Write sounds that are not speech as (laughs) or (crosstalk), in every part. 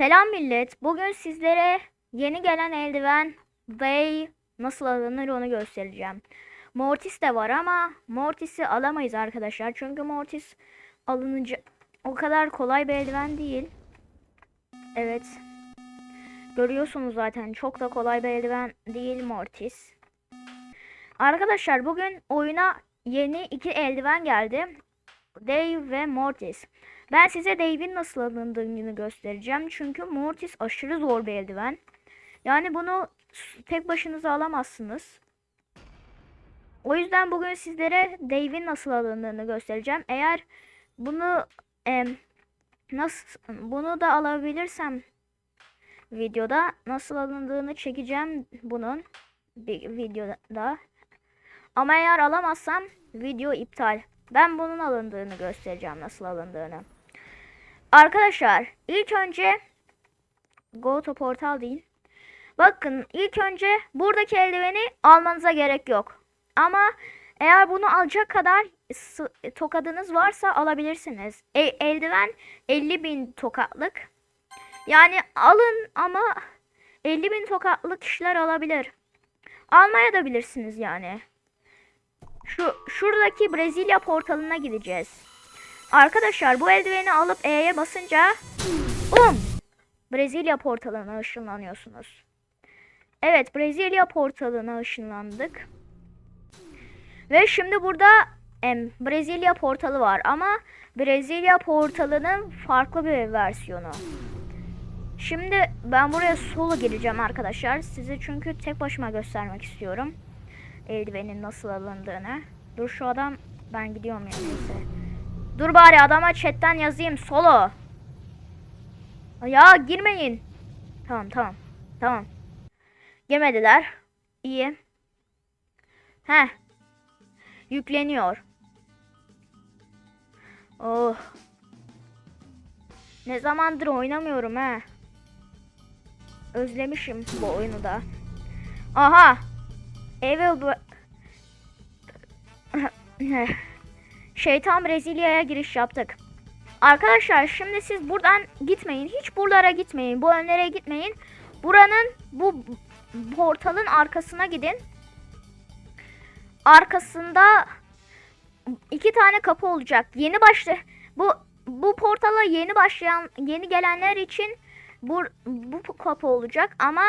Selam millet. Bugün sizlere yeni gelen eldiven ve nasıl alınır onu göstereceğim. Mortis de var ama Mortis'i alamayız arkadaşlar. Çünkü Mortis alınınca o kadar kolay bir eldiven değil. Evet. Görüyorsunuz zaten çok da kolay bir eldiven değil Mortis. Arkadaşlar bugün oyuna yeni iki eldiven geldi. Dave ve Mortis. Ben size Dave'in nasıl alındığını göstereceğim. Çünkü Mortis aşırı zor bir eldiven. Yani bunu tek başınıza alamazsınız. O yüzden bugün sizlere Dave'in nasıl alındığını göstereceğim. Eğer bunu em, nasıl bunu da alabilirsem videoda nasıl alındığını çekeceğim bunun bir videoda. Ama eğer alamazsam video iptal. Ben bunun alındığını göstereceğim nasıl alındığını. Arkadaşlar ilk önce Go to Portal değil. Bakın ilk önce buradaki eldiveni almanıza gerek yok. Ama eğer bunu alacak kadar tokadınız varsa alabilirsiniz. E- eldiven 50 bin tokatlık. Yani alın ama 50 bin tokatlık kişiler alabilir. Almaya da bilirsiniz yani. Şu şuradaki Brezilya portalına gideceğiz. Arkadaşlar bu eldiveni alıp E'ye basınca um Brezilya portalına ışınlanıyorsunuz. Evet Brezilya portalına ışınlandık. Ve şimdi burada em, Brezilya portalı var ama Brezilya portalının farklı bir versiyonu. Şimdi ben buraya solo gireceğim arkadaşlar. Size çünkü tek başıma göstermek istiyorum. Eldivenin nasıl alındığını. Dur şu adam ben gidiyorum ya neyse. Dur bari adama chatten yazayım solo. Ya girmeyin. Tamam tamam. Tamam. Girmediler. İyi. Heh. Yükleniyor. Oh. Ne zamandır oynamıyorum he. Özlemişim bu oyunu da. Aha. Evil. (laughs) Şeytan Brezilya'ya giriş yaptık. Arkadaşlar şimdi siz buradan gitmeyin. Hiç buralara gitmeyin. Bu önlere gitmeyin. Buranın bu portalın arkasına gidin. Arkasında iki tane kapı olacak. Yeni başlı bu bu portala yeni başlayan yeni gelenler için bu bu kapı olacak ama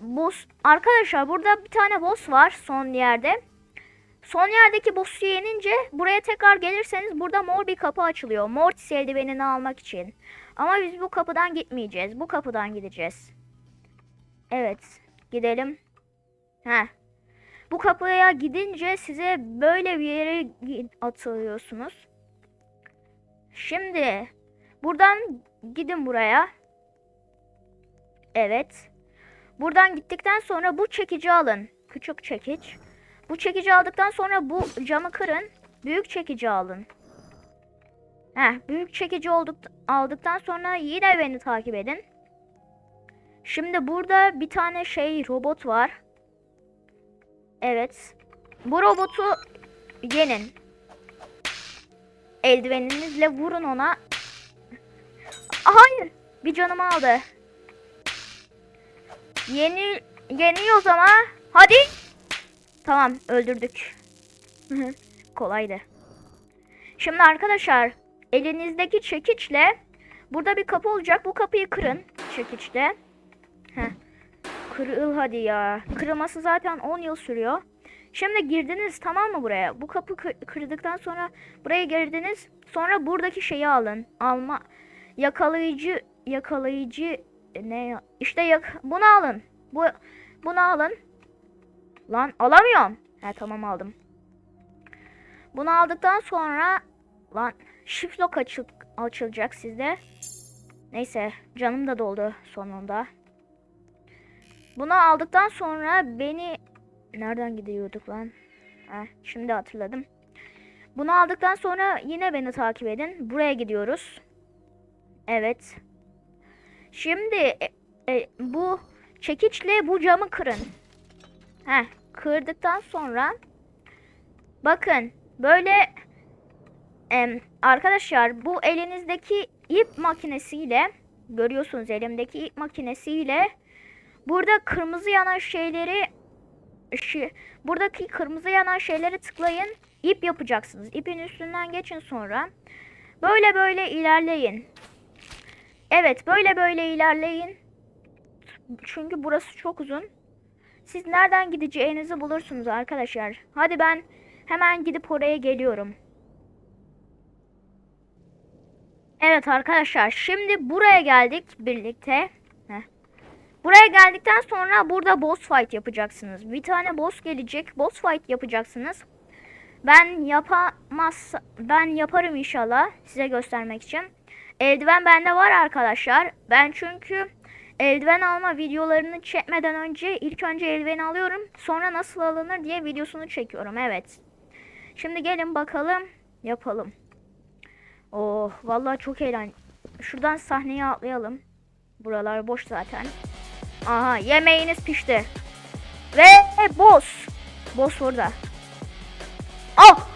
boss arkadaşlar burada bir tane boss var son yerde. Son yerdeki boss'u yenince buraya tekrar gelirseniz burada mor bir kapı açılıyor. Mortis eldivenini almak için. Ama biz bu kapıdan gitmeyeceğiz. Bu kapıdan gideceğiz. Evet. Gidelim. Heh. Bu kapıya gidince size böyle bir yere atılıyorsunuz. Şimdi buradan gidin buraya. Evet. Buradan gittikten sonra bu çekici alın. Küçük çekiç. Bu çekici aldıktan sonra bu camı kırın. Büyük çekici alın. Heh, büyük çekici olduk, aldıktan sonra yine beni takip edin. Şimdi burada bir tane şey robot var. Evet. Bu robotu yenin. Eldiveninizle vurun ona. Hayır. Bir canımı aldı. Yeni yeniyoruz ama. Hadi. Tamam öldürdük. Kolaydı. Şimdi arkadaşlar elinizdeki çekiçle burada bir kapı olacak. Bu kapıyı kırın çekiçle. Kırıl hadi ya. Kırılması zaten 10 yıl sürüyor. Şimdi girdiniz tamam mı buraya? Bu kapı kı- kırdıktan sonra buraya girdiniz. Sonra buradaki şeyi alın. Alma yakalayıcı yakalayıcı ne? İşte yak bunu alın. Bu bunu alın. Lan alamıyorum. He tamam aldım. Bunu aldıktan sonra lan shift lock açıl açılacak sizde. Neyse canım da doldu sonunda. Bunu aldıktan sonra beni nereden gidiyorduk lan? Heh, şimdi hatırladım. Bunu aldıktan sonra yine beni takip edin. Buraya gidiyoruz. Evet. Şimdi e, e, bu çekiçle bu camı kırın. Heh, kırdıktan sonra bakın böyle em, arkadaşlar bu elinizdeki ip makinesiyle görüyorsunuz elimdeki ip makinesiyle burada kırmızı yanan şeyleri şi- buradaki kırmızı yanan şeyleri tıklayın. ip yapacaksınız. İpin üstünden geçin sonra. Böyle böyle ilerleyin. Evet, böyle böyle ilerleyin. Çünkü burası çok uzun. Siz nereden gideceğinizi bulursunuz arkadaşlar. Hadi ben hemen gidip oraya geliyorum. Evet arkadaşlar şimdi buraya geldik birlikte. Heh. Buraya geldikten sonra burada boss fight yapacaksınız. Bir tane boss gelecek. Boss fight yapacaksınız. Ben yapamaz ben yaparım inşallah size göstermek için. Eldiven bende var arkadaşlar. Ben çünkü eldiven alma videolarını çekmeden önce ilk önce eldiveni alıyorum. Sonra nasıl alınır diye videosunu çekiyorum. Evet. Şimdi gelin bakalım yapalım. Oh vallahi çok eğlen. Şuradan sahneye atlayalım. Buralar boş zaten. Aha yemeğiniz pişti. Ve boss. Boss. Ah!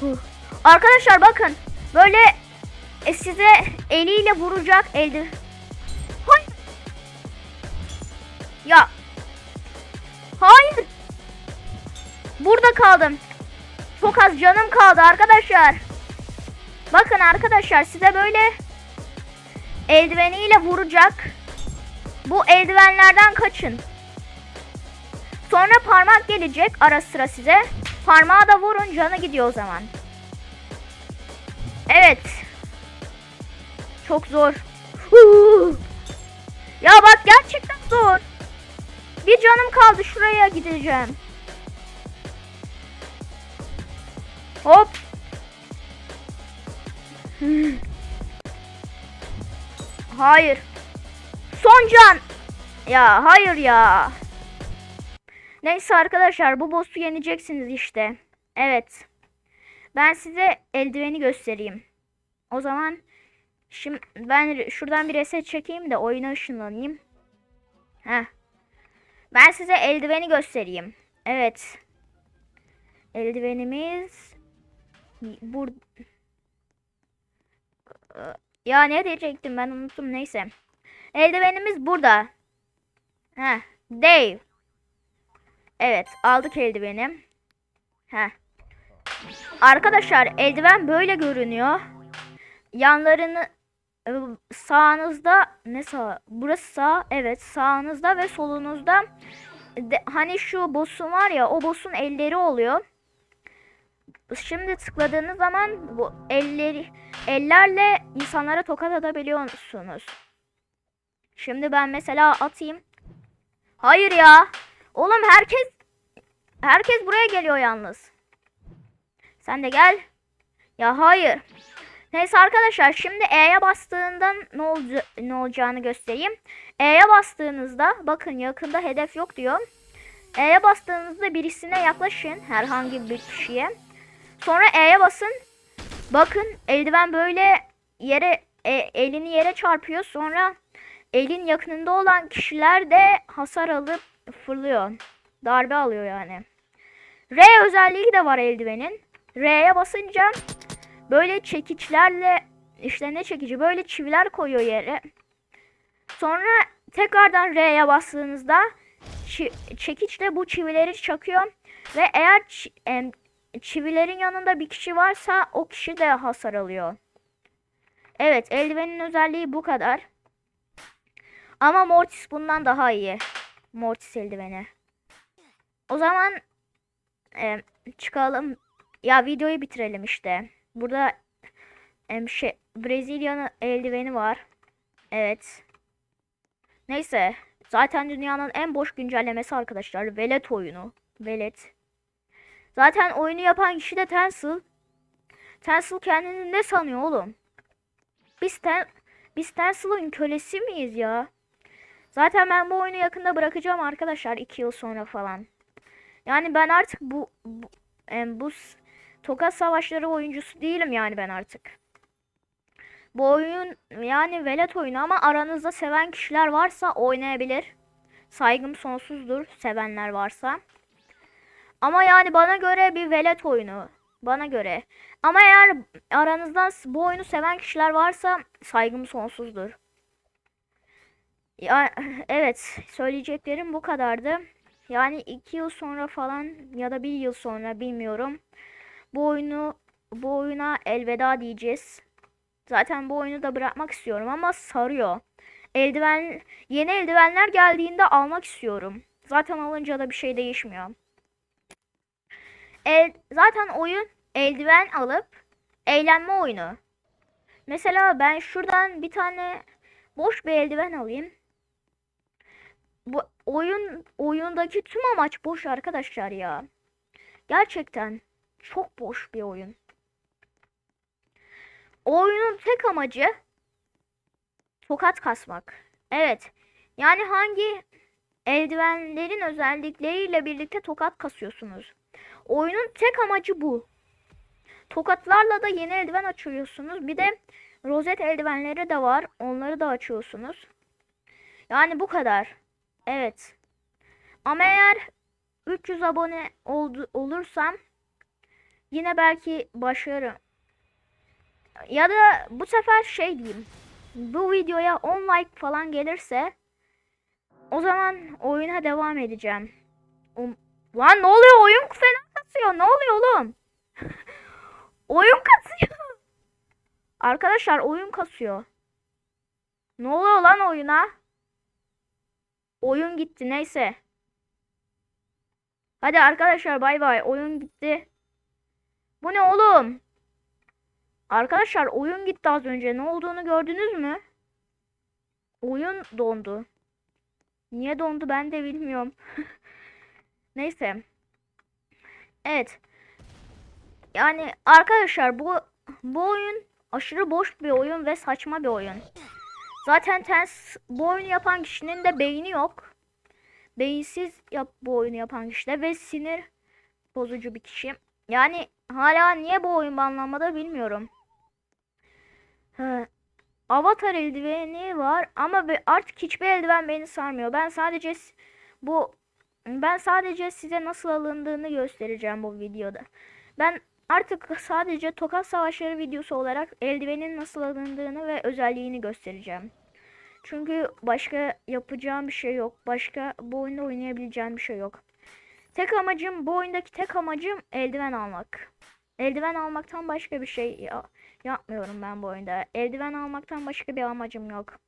Huh. Arkadaşlar bakın. Böyle e, size eliyle vuracak elde. Ya. Hayır. Burada kaldım. Çok az canım kaldı arkadaşlar. Bakın arkadaşlar size böyle eldiveniyle vuracak. Bu eldivenlerden kaçın. Sonra parmak gelecek ara sıra size. Parmağı da vurun canı gidiyor o zaman. Evet. Çok zor. Ya bak gerçekten zor. Bir canım kaldı şuraya gideceğim. Hop. (laughs) Hayır. Son can. Ya hayır ya. Neyse arkadaşlar bu boss'u yeneceksiniz işte. Evet. Ben size eldiveni göstereyim. O zaman şimdi ben şuradan bir reset çekeyim de oyuna ışınlanayım. Heh. Ben size eldiveni göstereyim. Evet. Eldivenimiz bur ya ne diyecektim ben unuttum neyse. Eldivenimiz burada. Heh. Dave. Evet aldık eldiveni. Heh. Arkadaşlar eldiven böyle görünüyor. Yanlarını sağınızda ne sağ? Burası sağ. Evet sağınızda ve solunuzda de, hani şu boss'un var ya o boss'un elleri oluyor. Şimdi tıkladığınız zaman bu elleri ellerle insanlara tokat atabiliyorsunuz. Şimdi ben mesela atayım. Hayır ya. Oğlum herkes herkes buraya geliyor yalnız. Sen de gel. Ya hayır. Neyse arkadaşlar şimdi E'ye bastığında ne, olca ne olacağını göstereyim. E'ye bastığınızda bakın yakında hedef yok diyor. E'ye bastığınızda birisine yaklaşın herhangi bir kişiye. Sonra E'ye basın. Bakın eldiven böyle yere e, elini yere çarpıyor. Sonra elin yakınında olan kişiler de hasar alıp fırlıyor. Darbe alıyor yani. R özelliği de var eldivenin. R'ye basınca böyle çekiçlerle işte ne çekici böyle çiviler koyuyor yere. Sonra tekrardan R'ye bastığınızda çekiçle bu çivileri çakıyor ve eğer çivilerin yanında bir kişi varsa o kişi de hasar alıyor. Evet eldivenin özelliği bu kadar. Ama Mortis bundan daha iyi. Mortis eldiveni. O zaman e, çıkalım. Ya videoyu bitirelim işte. Burada e, şey Brezilya'nın eldiveni var. Evet. Neyse. Zaten dünyanın en boş güncellemesi arkadaşlar. Velet oyunu. Velet. Zaten oyunu yapan kişi de Tencel. Tencel kendini ne sanıyor oğlum? Biz, ten, biz Tencel'ın kölesi miyiz ya? Zaten ben bu oyunu yakında bırakacağım arkadaşlar 2 yıl sonra falan. Yani ben artık bu bu, em, bu tokat savaşları oyuncusu değilim yani ben artık. Bu oyun yani velet oyunu ama aranızda seven kişiler varsa oynayabilir. Saygım sonsuzdur sevenler varsa. Ama yani bana göre bir velet oyunu. Bana göre. Ama eğer aranızdan bu oyunu seven kişiler varsa saygım sonsuzdur. Ya (laughs) evet söyleyeceklerim bu kadardı. Yani iki yıl sonra falan ya da bir yıl sonra bilmiyorum. Bu oyunu bu oyuna elveda diyeceğiz. Zaten bu oyunu da bırakmak istiyorum ama sarıyor. Eldiven yeni eldivenler geldiğinde almak istiyorum. Zaten alınca da bir şey değişmiyor. El, zaten oyun eldiven alıp eğlenme oyunu. Mesela ben şuradan bir tane boş bir eldiven alayım. Bu oyun oyundaki tüm amaç boş arkadaşlar ya. Gerçekten çok boş bir oyun. O oyunun tek amacı tokat kasmak. Evet. Yani hangi eldivenlerin özellikleriyle birlikte tokat kasıyorsunuz. Oyunun tek amacı bu. Tokatlarla da yeni eldiven açıyorsunuz. Bir de rozet eldivenleri de var. Onları da açıyorsunuz. Yani bu kadar. Evet. Ama eğer 300 abone oldu, olursam yine belki başarırım. Ya da bu sefer şey diyeyim. Bu videoya 10 like falan gelirse o zaman oyuna devam edeceğim. Um- Lan ne oluyor? Oyun fena kasıyor. Ne oluyor oğlum? (laughs) oyun kasıyor. Arkadaşlar oyun kasıyor. Ne oluyor lan oyuna? Oyun gitti neyse. Hadi arkadaşlar bay bay. Oyun gitti. Bu ne oğlum? Arkadaşlar oyun gitti az önce. Ne olduğunu gördünüz mü? Oyun dondu. Niye dondu ben de bilmiyorum. (laughs) Neyse. Evet. Yani arkadaşlar bu bu oyun aşırı boş bir oyun ve saçma bir oyun. Zaten ters bu oyunu yapan kişinin de beyni yok. Beyinsiz yap bu oyunu yapan kişi ve sinir bozucu bir kişi. Yani hala niye bu oyun banlanmadı bilmiyorum. Avatar eldiveni var ama artık hiçbir eldiven beni sarmıyor. Ben sadece bu ben sadece size nasıl alındığını göstereceğim bu videoda. Ben artık sadece tokat savaşları videosu olarak eldivenin nasıl alındığını ve özelliğini göstereceğim. Çünkü başka yapacağım bir şey yok. Başka bu oyunda oynayabileceğim bir şey yok. Tek amacım bu oyundaki tek amacım eldiven almak. Eldiven almaktan başka bir şey ya- yapmıyorum ben bu oyunda. Eldiven almaktan başka bir amacım yok.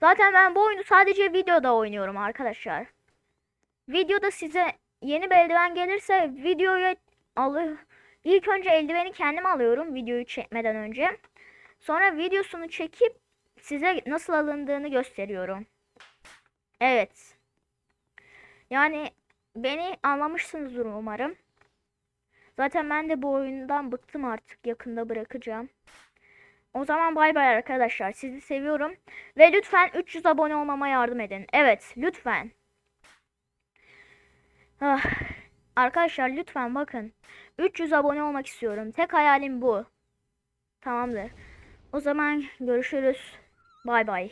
Zaten ben bu oyunu sadece videoda oynuyorum arkadaşlar. Videoda size yeni bir eldiven gelirse videoyu alı ilk önce eldiveni kendim alıyorum videoyu çekmeden önce. Sonra videosunu çekip size nasıl alındığını gösteriyorum. Evet. Yani beni anlamışsınızdır umarım. Zaten ben de bu oyundan bıktım artık. Yakında bırakacağım. O zaman bay bay arkadaşlar. Sizi seviyorum. Ve lütfen 300 abone olmama yardım edin. Evet lütfen. Ah. Arkadaşlar lütfen bakın. 300 abone olmak istiyorum. Tek hayalim bu. Tamamdır. O zaman görüşürüz. Bay bay.